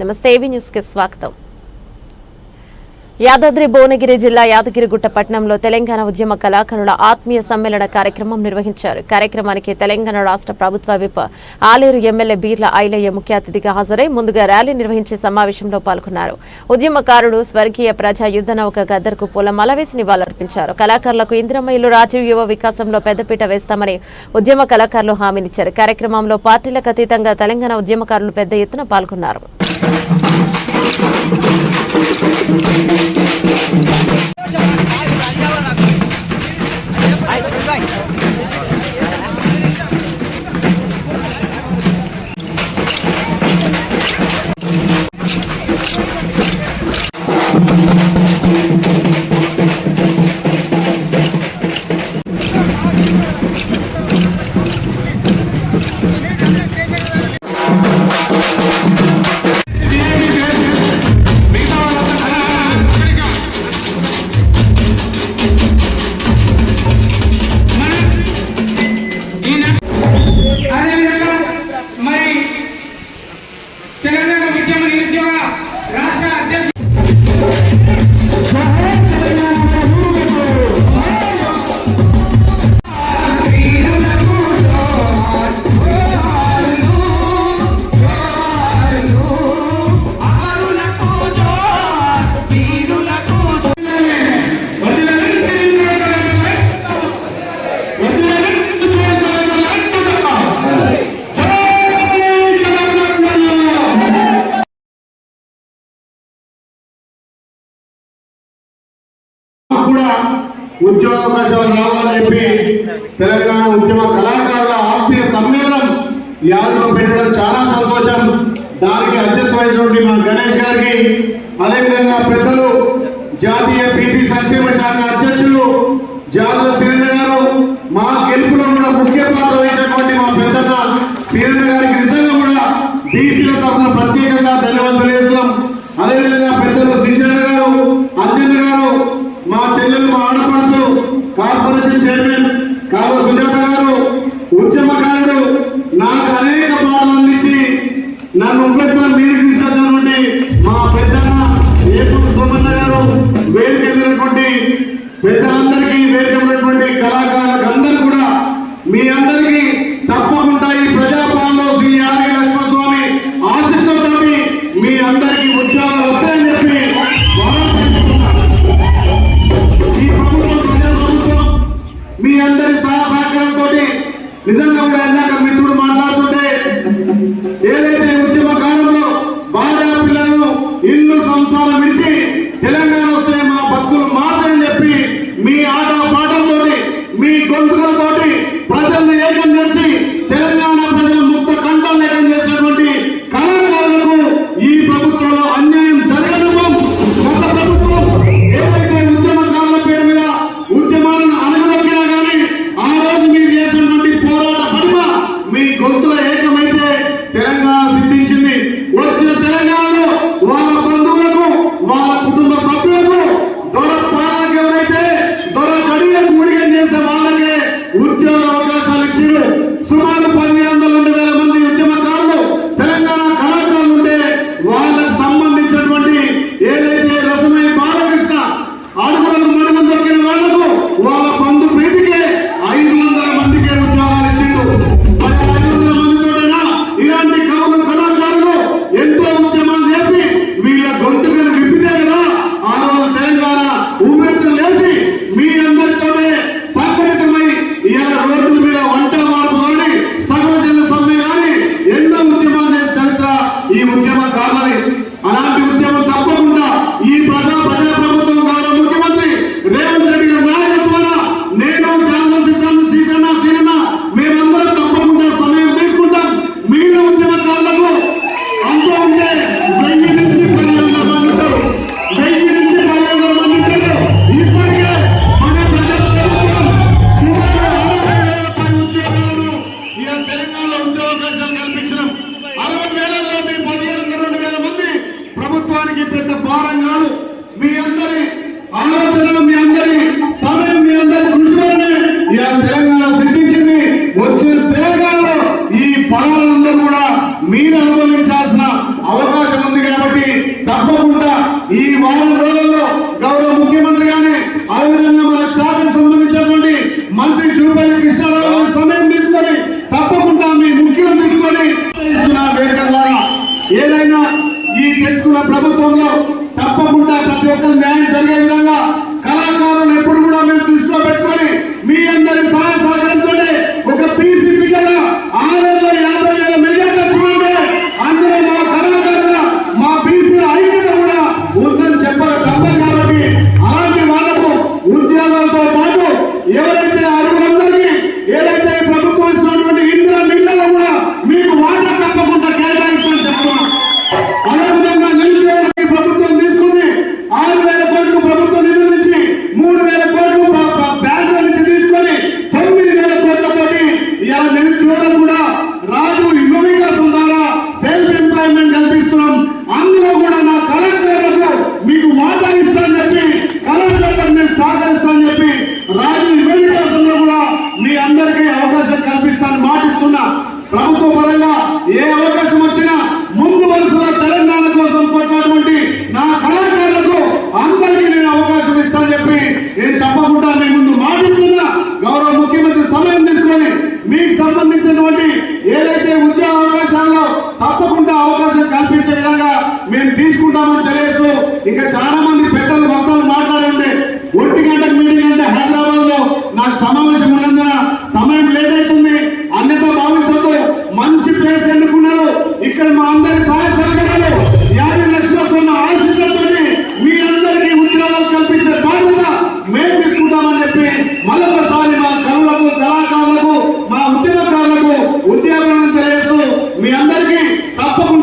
నమస్తే ఏబీ న్యూస్కి స్వాగతం. యాదాద్రి భువనగిరి జిల్లా యాదగిరిగుట్ట పట్టణంలో తెలంగాణ ఉద్యమ కళాకారుల ఆత్మీయ సమ్మేళన కార్యక్రమం నిర్వహించారు. కార్యక్రమానికి తెలంగాణ రాష్ట్ర ప్రభుత్వ విప ఆలేరు ఎమ్మెల్యే బీర్ల ఐలయ్య ముఖ్య అతిథిగా హాజరై ముందుగా ర్యాలీ నిర్వహించి సమావేశంలో పాల్గొన్నారు. ఉద్యమకారుడు స్వర్గీయ ప్రజా యుద్ధ నౌక గద్దర్కు పూల మలవేసి నివాళులర్పించారు. కళాకారులకు ఇంద్రమయ్యలు రాజీవ్ యువ వికాసంలో పెద్దపీట వేస్తామని ఉద్యమ కళాకారులు హామీనిచ్చారు. కార్యక్రమంలో పార్టీలకు అతీతంగా తెలంగాణ ఉద్యమకారులు పెద్ద ఎత్తున పాల్గొన్నారు. Thank you. కూడా ఉద్యోగ రావాలని చెప్పి తెలంగాణ ఉద్యమ కళాకారుల ఆత్మీయ సమ్మేళనం యాదలో పెట్టడం చాలా సంతోషం. దానికి అధ్యక్ష వహించినటువంటి మన గణేష్ గారికి అదేవిధంగా పెద్దలు జాతీయ బీసీ సంక్షేమ శాఖ అధ్యక్షులు జాతర సురేంద్ర గారు మా గెలుపులో కూడా ముఖ్య పాత్ర వహించినటువంటి మా పెద్దగా సురేంద్ర గారికి నిజంగా కూడా బీసీల తరఫున ప్రత్యేకంగా ధన్యవాదాలు కంప్లైంట్ మీద ప్రభుత్వంలో తప్పకుండా ప్రతి ఒక్కరు న్యాయం జరిగే విధంగా సమావేశం ఉన్నందున